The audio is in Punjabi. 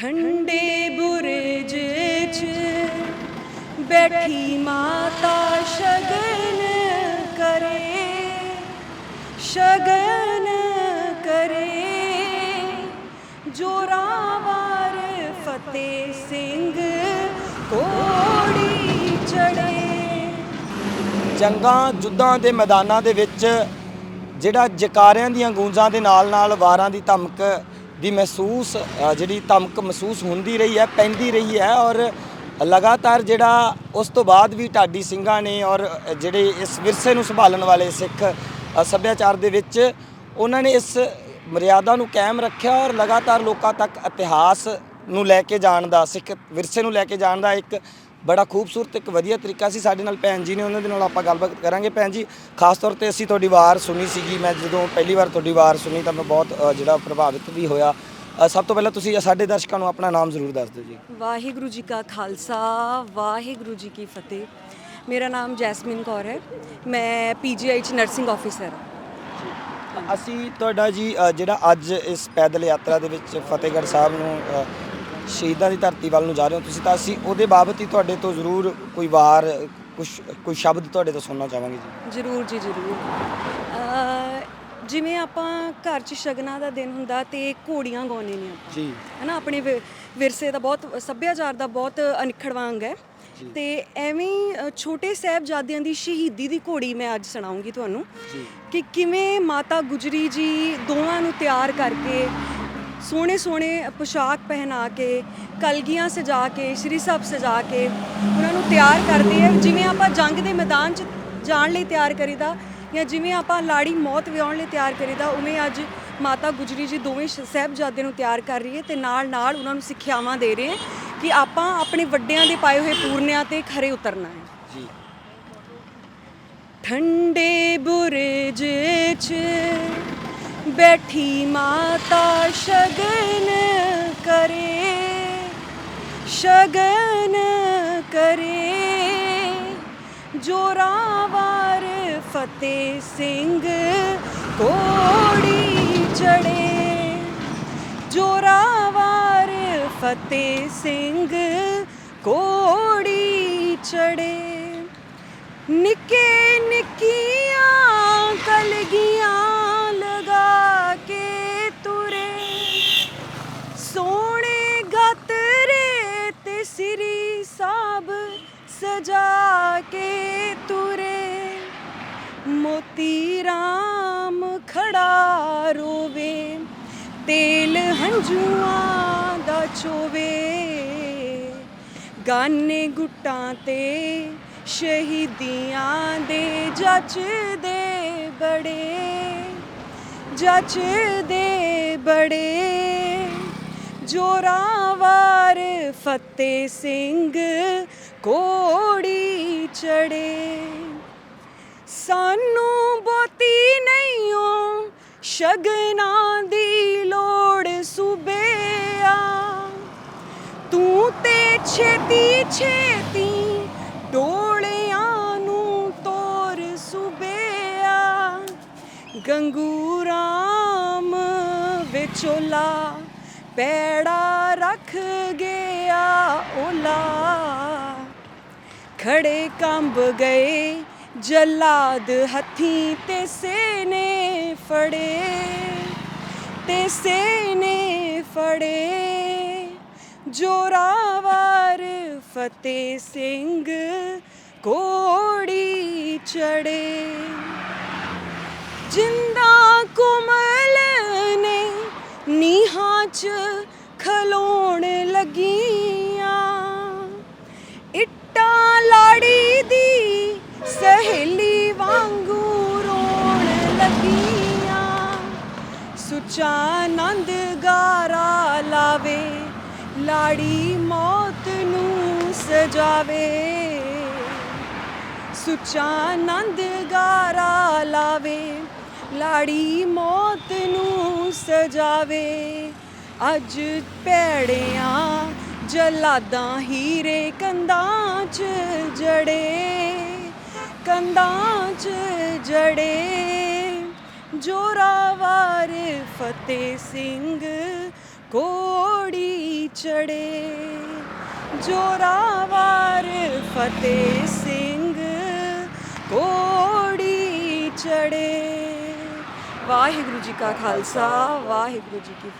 ਠੰਡੇ ਬੁਰਜ 'ਚ ਬੈਠੀ ਮਾਤਾ ਸ਼ਗਨ ਕਰੇ ਸ਼ਗਨ ਕਰੇ। ਜੋਰਾਵਰ ਫਤਿਹ ਸਿੰਘ ਕੋੜੀ ਚੜੇ ਜੰਗਾਂ, ਜੁੱਧਾਂ ਦੇ ਮੈਦਾਨਾਂ ਦੇ ਵਿੱਚ ਜਿਹੜਾ ਜਕਾਰਿਆਂ ਦੀਆਂ ਗੂੰਜਾਂ ਦੇ ਨਾਲ ਨਾਲ ਵਾਰਾਂ ਦੀ ਧਮਕ ਦੀ ਮਹਿਸੂਸ ਜਿਹੜੀ ਧਮਕ ਮਹਿਸੂਸ ਹੁੰਦੀ ਰਹੀ ਹੈ, ਪੈਂਦੀ ਰਹੀ ਹੈ ਔਰ ਲਗਾਤਾਰ ਜਿਹੜਾ ਉਸ ਤੋਂ ਬਾਅਦ ਵੀ ਢਾਡੀ ਸਿੰਘਾਂ ਨੇ ਔਰ ਜਿਹੜੇ ਇਸ ਵਿਰਸੇ ਨੂੰ ਸੰਭਾਲਣ ਵਾਲੇ ਸਿੱਖ ਸੱਭਿਆਚਾਰ ਦੇ ਵਿੱਚ ਉਹਨਾਂ ਨੇ ਇਸ ਮਰਿਆਦਾ ਨੂੰ ਕਾਇਮ ਰੱਖਿਆ ਔਰ ਲਗਾਤਾਰ ਲੋਕਾਂ ਤੱਕ ਇਤਿਹਾਸ ਨੂੰ ਲੈ ਕੇ ਜਾਣ ਦਾ, ਸਿੱਖ ਵਿਰਸੇ ਨੂੰ ਲੈ ਕੇ ਜਾਣ ਦਾ ਇੱਕ ਬੜਾ ਖੂਬਸੂਰਤ ਇੱਕ ਵਧੀਆ ਤਰੀਕਾ ਸੀ। ਸਾਡੇ ਨਾਲ ਭੈਣ ਜੀ ਨੇ ਉਹਨਾਂ ਦੇ ਨਾਲ ਆਪਾਂ ਗੱਲਬਾਤ ਕਰਾਂਗੇ। ਭੈਣ ਜੀ ਖਾਸ ਤੌਰ ਤੇ ਅਸੀਂ ਤੁਹਾਡੀ ਵਾਰ ਸੁਣੀ ਸੀਗੀ। ਮੈਂ ਜਦੋਂ ਪਹਿਲੀ ਵਾਰ ਤੁਹਾਡੀ ਵਾਰ ਸੁਣੀ ਤਾਂ ਮੈਂ ਬਹੁਤ ਜਿਹੜਾ ਪ੍ਰਭਾਵਿਤ ਵੀ ਹੋਇਆ। ਸਭ ਤੋਂ ਪਹਿਲਾਂ ਤੁਸੀਂ ਸਾਡੇ ਦਰਸ਼ਕਾਂ ਨੂੰ ਆਪਣਾ ਨਾਮ ਜ਼ਰੂਰ ਦੱਸ ਦਿਓ ਜੀ। ਵਾਹਿਗੁਰੂ ਜੀ ਕਾ ਖਾਲਸਾ ਵਾਹਿਗੁਰੂ ਜੀ ਕੀ ਫਤਿਹ। ਮੇਰਾ ਨਾਮ ਜੈਸਮਿਨ ਕੌਰ ਹੈ। ਮੈਂ ਪੀਜੀਆਈ ਚ ਨਰਸਿੰਗ ਆਫੀਸਰ ਹਾਂ। ਅਸੀਂ ਤੁਹਾਡਾ ਜੀ ਜਿਹੜਾ ਅੱਜ ਇਸ ਪੈਦਲ ਯਾਤਰਾ ਦੇ ਵਿੱਚ ਫਤਿਹਗੜ੍ਹ ਸਾਹਿਬ ਨੂੰ ਸ਼ਹੀਦਾਂ ਦੀ ਧਰਤੀ ਵੱਲ ਨੂੰ ਜਾ ਰਹੇ ਹੋ ਤੁਸੀਂ ਤਾਂ ਅਸੀਂ ਉਹਦੇ ਬਾਬਤ ਹੀ ਤੁਹਾਡੇ ਤੋਂ ਜ਼ਰੂਰ ਕੋਈ ਵਾਰ ਕੁਝ ਕੋਈ ਸ਼ਬਦ ਤੁਹਾਡੇ ਤੋਂ ਸੁਣਨਾ ਚਾਹਾਂਗੇ ਜੀ। ਜਰੂਰ ਜੀ ਜਰੂਰ। ਜਿਵੇਂ ਆਪਾਂ ਘਰ ਚ ਸ਼ਗਨਾਂ ਦਾ ਦਿਨ ਹੁੰਦਾ ਤੇ ਘੋੜੀਆਂ ਗਾਉਣੇ ਨੇ ਆਪਾਂ। ਜੀ। ਹਨਾ ਆਪਣੇ ਵਿ- ਵਿਰਸੇ ਦਾ ਬਹੁਤ ਸੱਭਿਆਚਾਰ ਦਾ ਬਹੁਤ ਅਨਿਖੜਵਾਂ ਅੰਗ ਹੈ। ਤੇ ਐਵੇਂ ਹੀ, ਅ, ਛੋਟੇ ਸਾਹਿਬਜ਼ਾਦਿਆਂ ਦੀ ਸ਼ਹੀਦੀ ਦੀ ਘੋੜੀ ਮੈਂ ਅੱਜ ਸੁਣਾਉਂਗੀ ਤੁਹਾਨੂੰ ਜੀ। ਕਿ ਕਿਵੇਂ ਮਾਤਾ ਗੁਜਰੀ ਜੀ ਦੋਵਾਂ ਨੂੰ ਤਿਆਰ ਕਰਕੇ ਸੋਹਣੇ ਸੋਹਣੇ ਪੋਸ਼ਾਕ ਪਹਿਨਾ ਕੇ ਕਲਗੀਆਂ ਸਜਾ ਕੇ ਸ਼੍ਰੀ ਸਾਹਿਬ ਸਜਾ ਕੇ ਉਹਨਾਂ ਨੂੰ ਤਿਆਰ ਕਰਦੇ ਆ ਜਿਵੇਂ ਆਪਾਂ ਜੰਗ ਦੇ ਮੈਦਾਨ 'ਚ ਜਾਣ ਲਈ ਤਿਆਰ ਕਰੀਦਾ ਜਾਂ ਜਿਵੇਂ ਆਪਾਂ ਲਾੜੀ ਮੌਤ ਵਿਆਉਣ ਲਈ ਤਿਆਰ ਕਰੀਦਾ ਉਵੇਂ ਅੱਜ ਮਾਤਾ ਗੁਜਰੀ ਜੀ ਦੋਵੇਂ ਸਾਹਿਬਜ਼ਾਦੇ ਨੂੰ ਤਿਆਰ ਕਰ ਰਹੀ ਹੈ ਤੇ ਨਾਲ ਨਾਲ ਉਹਨਾਂ ਨੂੰ ਸਿੱਖਿਆਵਾਂ ਦੇ ਰਹੇ ਹੈ ਕਿ ਆਪਾਂ ਆਪਣੇ ਵੱਡਿਆਂ ਦੇ ਪਾਏ ਹੋਏ ਪੂਰਨਿਆਂ ਤੇ ਖਰੇ ਉਤਰਨਾ ਹੈ। ਜੀ। ਠੰਡੇ ਬੁਰਜ 'ਚ ਬੈਠੀ ਮਾਤਾ ਸ਼ਗਨ ਕਰੇ ਸ਼ਗਨ ਕਰੇ। ਜੋਰਾਵਰ ਫਤਿਹ ਸਿੰਘ ਕੋੜੀ ਚੜੇ ਜੋਰਾਵਰ ਫਤਿਹ ਸਿੰਘ ਕੋੜੀ ਚੜੇ ਨਿੱਕੇ ਨਿੱਕੀ ਸਜਾ ਕੇ ਤੁਰੇ। ਮੋਤੀ ਰਾਮ ਖੜਾ ਰੋਵੇ। ਤੇਲ ਹੰਝੂਆਂ ਦਾ ਚੋਵੇ। ਗਾਨੇ ਗੁੱਟਾਂ ਤੇ ਸ਼ਹੀਦੀਆਂ ਦੇ ਜੱਚਦੇ ਬੜੇ। ਜੱਚਦੇ ਬੜੇ। ਜੋਰਾਵਰ ਫਤਿਹ ਸਿੰਘ ਕੋੜੀ ਚੜੇ ਸਾਨੂੰ ਬੋਤੀ ਨਹੀਂ ਓ ਸ਼ਗਨਾਂ ਦੀ ਲੋੜ ਸੁਬਿਆ। ਤੂੰ ਤੇ ਛੇਤੀ ਛੇਤੀ ਡੋਲਿਆਂ ਨੂੰ ਤੋਰ ਸੁਬਿਆ। ਗੰਗੂ ਰਾਮ ਵਿਚੋਲਾ ਪੈੜਾ ਰੱਖ ਗਿਆ ਓਲਾ। ਖੜੇ ਕੰਬ ਗਏ, ਜਲਾਦ ਹੱਥੀ ਤੇ ਸੇਨੇ ਫੜੇ। ਤੇ ਸੇਨੇ ਫੜੇ, ਜੋਰਾਵਰ ਫਤਿਹ ਸਿੰਘ ਕੋੜੀ ਚੜੇ। ਸੁੱਚਾ ਆਨੰਦ ਗਾਰਾ ਲਾਵੇ, ਲਾੜੀ ਮੌਤ ਨੂੰ ਸਜਾਵੇ। ਸੁੱਚਾ ਆਨੰਦ ਗਾਰਾ ਲਾਵੇ, ਲਾੜੀ ਮੌਤ ਨੂੰ ਸਜਾਵੇ। ਅੱਜ ਭੈੜਿਆਂ ਜਲਾਦਾਂ ਹੀਰੇ ਕੰਧਾਂ 'ਚ ਜੜੇ, ਕੰਧਾਂ 'ਚ ਜੜੇ। ਜੋਰਾਵਰ ਫਤਿਹ ਸਿੰਘ ਕੋੜੀ ਚੜੇ ਜੋਰਾਵਰ ਫਤਿਹ ਸਿੰਘ ਕੋੜੀ ਚੜੇ ਵਾਹਿਗੁਰੂ ਜੀ ਕਾ ਖਾਲਸਾ, ਵਾਹਿਗੁਰੂ ਜੀ ਕੀ ਫਤਿਹ।